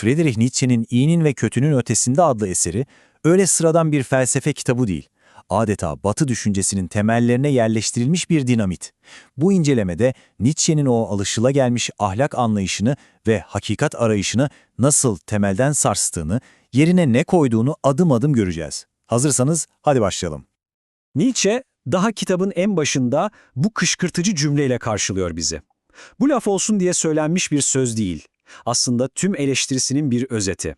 Friedrich Nietzsche'nin İyinin ve Kötünün Ötesinde adlı eseri öyle sıradan bir felsefe kitabı değil. Adeta Batı düşüncesinin temellerine yerleştirilmiş bir dinamit. Bu incelemede Nietzsche'nin o alışılagelmiş ahlak anlayışını ve hakikat arayışını nasıl temelden sarstığını, yerine ne koyduğunu adım adım göreceğiz. Hazırsanız hadi başlayalım. Nietzsche daha kitabın en başında bu kışkırtıcı cümleyle karşılıyor bizi. Bu laf olsun diye söylenmiş bir söz değil. Aslında tüm eleştirisinin bir özeti.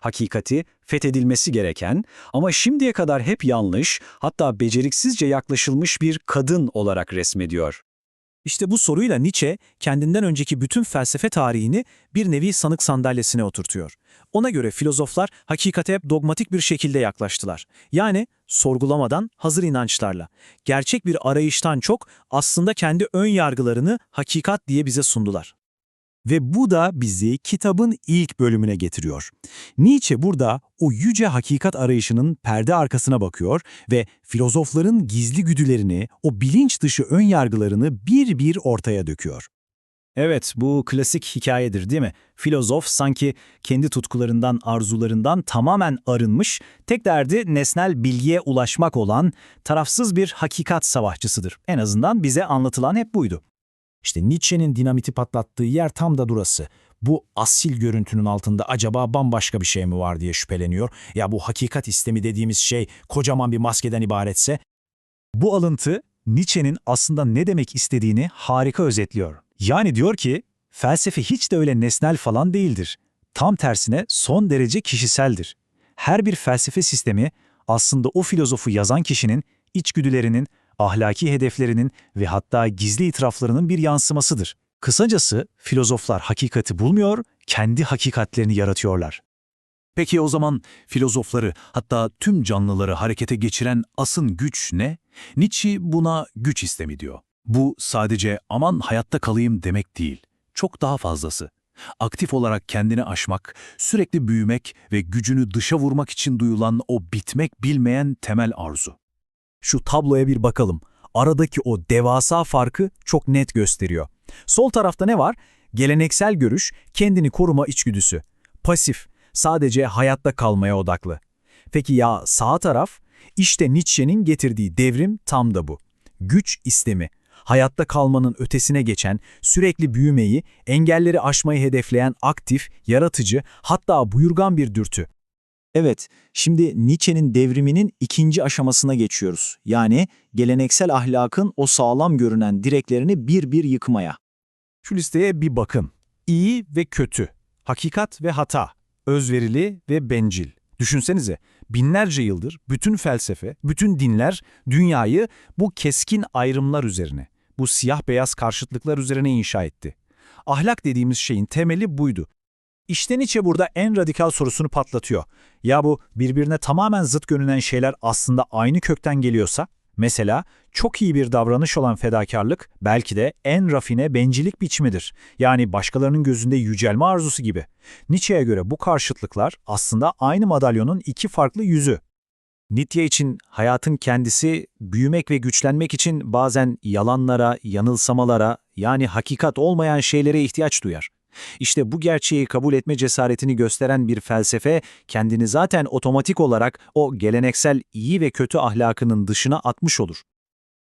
Hakikati fethedilmesi gereken ama şimdiye kadar hep yanlış, hatta beceriksizce yaklaşılmış bir kadın olarak resmediyor. İşte bu soruyla Nietzsche kendinden önceki bütün felsefe tarihini bir nevi sanık sandalyesine oturtuyor. Ona göre filozoflar hakikate hep dogmatik bir şekilde yaklaştılar. Yani sorgulamadan hazır inançlarla. Gerçek bir arayıştan çok aslında kendi ön yargılarını hakikat diye bize sundular. Ve bu da bizi kitabın ilk bölümüne getiriyor. Nietzsche burada o yüce hakikat arayışının perde arkasına bakıyor ve filozofların gizli güdülerini, o bilinç dışı ön yargılarını bir bir ortaya döküyor. Evet, bu klasik hikayedir değil mi? Filozof sanki kendi tutkularından, arzularından tamamen arınmış, tek derdi nesnel bilgiye ulaşmak olan tarafsız bir hakikat savaşçısıdır. En azından bize anlatılan hep buydu. İşte Nietzsche'nin dinamiti patlattığı yer tam da burası. Bu asil görüntünün altında acaba bambaşka bir şey mi var diye şüpheleniyor. Ya bu hakikat istemi dediğimiz şey kocaman bir maskeden ibaretse? Bu alıntı Nietzsche'nin aslında ne demek istediğini harika özetliyor. Yani diyor ki, felsefe hiç de öyle nesnel falan değildir. Tam tersine son derece kişiseldir. Her bir felsefe sistemi aslında o filozofu yazan kişinin içgüdülerinin, ahlaki hedeflerinin ve hatta gizli itiraflarının bir yansımasıdır. Kısacası filozoflar hakikati bulmuyor, kendi hakikatlerini yaratıyorlar. Peki o zaman filozofları hatta tüm canlıları harekete geçiren asın güç ne? Nietzsche buna güç istemi diyor. Bu sadece aman hayatta kalayım demek değil. Çok daha fazlası. Aktif olarak kendini aşmak, sürekli büyümek ve gücünü dışa vurmak için duyulan o bitmek bilmeyen temel arzu. Şu tabloya bir bakalım. Aradaki o devasa farkı çok net gösteriyor. Sol tarafta ne var? Geleneksel görüş, kendini koruma içgüdüsü. Pasif, sadece hayatta kalmaya odaklı. Peki ya sağ taraf? İşte Nietzsche'nin getirdiği devrim tam da bu. Güç istemi, hayatta kalmanın ötesine geçen, sürekli büyümeyi, engelleri aşmayı hedefleyen aktif, yaratıcı, hatta buyurgan bir dürtü. Evet, şimdi Nietzsche'nin devriminin ikinci aşamasına geçiyoruz. Yani geleneksel ahlakın o sağlam görünen direklerini bir bir yıkmaya. Şu listeye bir bakın. İyi ve kötü, hakikat ve hata, özverili ve bencil. Düşünsenize, binlerce yıldır bütün felsefe, bütün dinler dünyayı bu keskin ayrımlar üzerine, bu siyah-beyaz karşıtlıklar üzerine inşa etti. Ahlak dediğimiz şeyin temeli buydu. İşte Nietzsche burada en radikal sorusunu patlatıyor. Ya bu birbirine tamamen zıt görünen şeyler aslında aynı kökten geliyorsa? Mesela çok iyi bir davranış olan fedakarlık belki de en rafine bencillik biçimidir. Yani başkalarının gözünde yücelme arzusu gibi. Nietzsche'ye göre bu karşıtlıklar aslında aynı madalyonun iki farklı yüzü. Nietzsche için hayatın kendisi büyümek ve güçlenmek için bazen yalanlara, yanılsamalara yani hakikat olmayan şeylere ihtiyaç duyar. İşte bu gerçeği kabul etme cesaretini gösteren bir felsefe kendini zaten otomatik olarak o geleneksel iyi ve kötü ahlakının dışına atmış olur.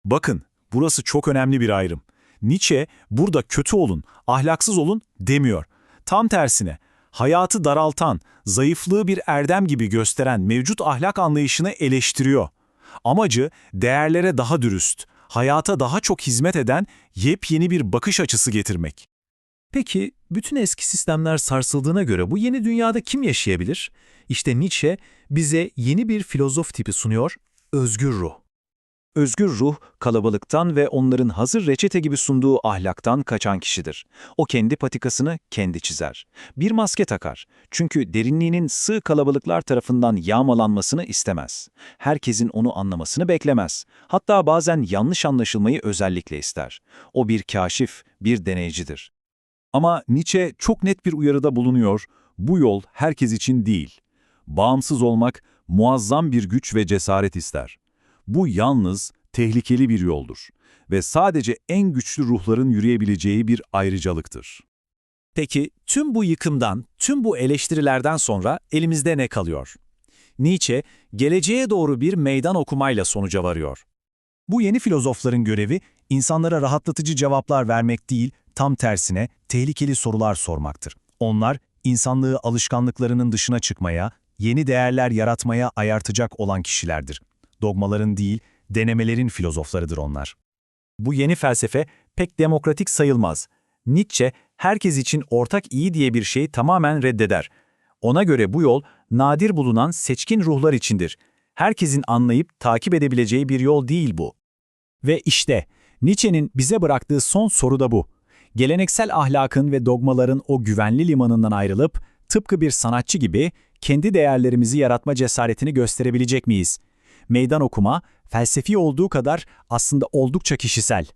Bakın, burası çok önemli bir ayrım. Nietzsche burada kötü olun, ahlaksız olun demiyor. Tam tersine, hayatı daraltan, zayıflığı bir erdem gibi gösteren mevcut ahlak anlayışını eleştiriyor. Amacı değerlere daha dürüst, hayata daha çok hizmet eden yepyeni bir bakış açısı getirmek. Peki, bütün eski sistemler sarsıldığına göre bu yeni dünyada kim yaşayabilir? İşte Nietzsche bize yeni bir filozof tipi sunuyor, özgür ruh. Özgür ruh, kalabalıktan ve onların hazır reçete gibi sunduğu ahlaktan kaçan kişidir. O kendi patikasını kendi çizer. Bir maske takar. Çünkü derinliğinin sığ kalabalıklar tarafından yağmalanmasını istemez. Herkesin onu anlamasını beklemez. Hatta bazen yanlış anlaşılmayı özellikle ister. O bir kaşif, bir deneycidir. Ama Nietzsche çok net bir uyarıda bulunuyor, bu yol herkes için değil. Bağımsız olmak muazzam bir güç ve cesaret ister. Bu yalnız tehlikeli bir yoldur ve sadece en güçlü ruhların yürüyebileceği bir ayrıcalıktır. Peki tüm bu yıkımdan, tüm bu eleştirilerden sonra elimizde ne kalıyor? Nietzsche, geleceğe doğru bir meydan okumayla sonuca varıyor. Bu yeni filozofların görevi insanlara rahatlatıcı cevaplar vermek değil, tam tersine tehlikeli sorular sormaktır. Onlar, insanlığı alışkanlıklarının dışına çıkmaya, yeni değerler yaratmaya ayartacak olan kişilerdir. Dogmaların değil, denemelerin filozoflarıdır onlar. Bu yeni felsefe pek demokratik sayılmaz. Nietzsche, herkes için ortak iyi diye bir şeyi tamamen reddeder. Ona göre bu yol, nadir bulunan seçkin ruhlar içindir. Herkesin anlayıp takip edebileceği bir yol değil bu. Ve işte Nietzsche'nin bize bıraktığı son soru da bu. Geleneksel ahlakın ve dogmaların o güvenli limanından ayrılıp tıpkı bir sanatçı gibi kendi değerlerimizi yaratma cesaretini gösterebilecek miyiz? Meydan okuma felsefi olduğu kadar aslında oldukça kişisel.